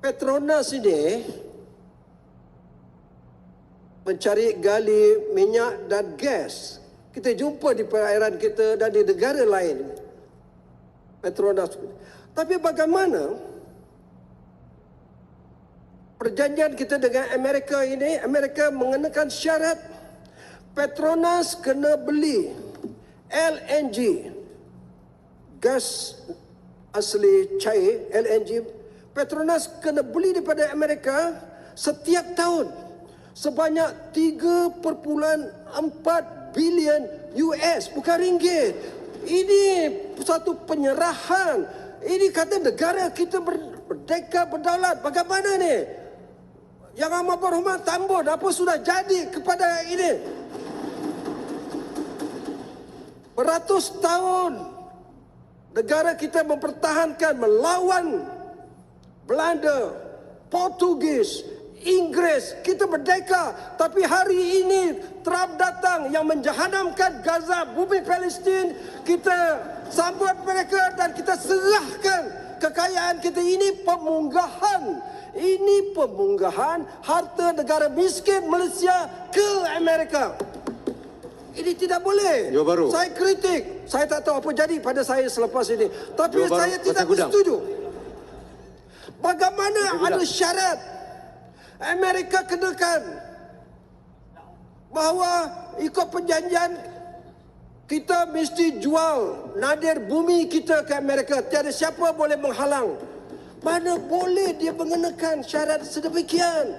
Petronas ini mencari gali minyak dan gas. Kita jumpa di perairan kita dan di negara lain. Petronas. Tapi bagaimana perjanjian kita dengan Amerika ini, Amerika mengenakan syarat Petronas kena beli LNG gas asli cair LNG Petronas kena beli daripada Amerika setiap tahun sebanyak 3.4 bilion US bukan ringgit. Ini satu penyerahan. Ini kata negara kita berdeka berdaulat. Bagaimana ni? Yang amat berhormat Tambun apa sudah jadi kepada ini? Beratus tahun negara kita mempertahankan melawan Belanda, Portugis, Inggeris, kita merdeka. Tapi hari ini Trump datang yang menjahannamkan Gaza, bumi Palestin. Kita sambut mereka dan kita serahkan kekayaan kita. Ini pemunggahan. Ini pemunggahan harta negara miskin Malaysia ke Amerika. Ini tidak boleh. Jawa Baru. Saya kritik. Saya tak tahu apa jadi pada saya selepas ini. Tapi Baru, saya tidak Pasar Gudang. bersetuju. Bagaimana ada syarat Amerika kenakan bahawa ikut perjanjian kita mesti jual nadir bumi kita ke Amerika. Tiada siapa boleh menghalang. Mana boleh dia mengenakan syarat sedemikian.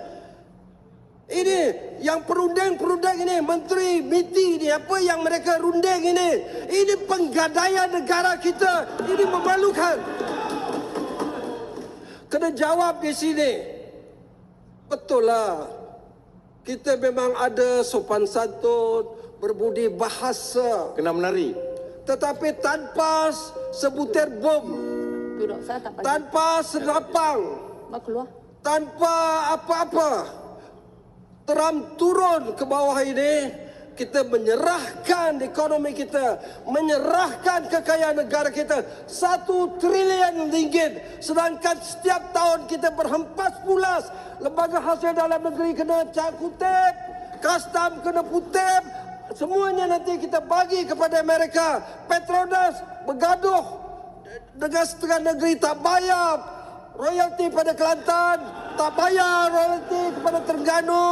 Ini yang perundang-perundang ini, menteri, MITI ini, apa yang mereka runding ini. Ini penggadaian negara kita. Ini memalukan. Kena jawab di sini. Betul lah. Kita memang ada sopan santun, berbudi bahasa. Kena menari. Tetapi tanpa sebutir bom, tanpa senapang, tanpa apa-apa, teram turun ke bawah ini, kita menyerahkan ekonomi kita, menyerahkan kekayaan negara kita satu trilion ringgit. Sedangkan setiap tahun kita berhempas pulas, lembaga hasil dalam negeri kena cak kutip, custom kena kutip, semuanya nanti kita bagi kepada Amerika. Petronas bergaduh. Dengan setengah negeri tak bayar. Royalti pada Kelantan, tak bayar. Royalti kepada Terengganu,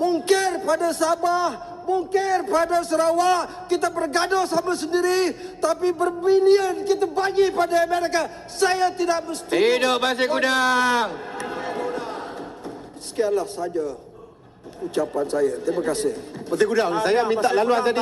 mungkir pada Sabah, mungkir pada Sarawak, kita bergaduh sama sendiri, tapi berbilion kita bagi pada Amerika. Saya tidak mesti. Hidup Pasir Gudang. Sekianlah saja ucapan saya. Terima kasih. Pasir Gudang, saya minta laluan tadi.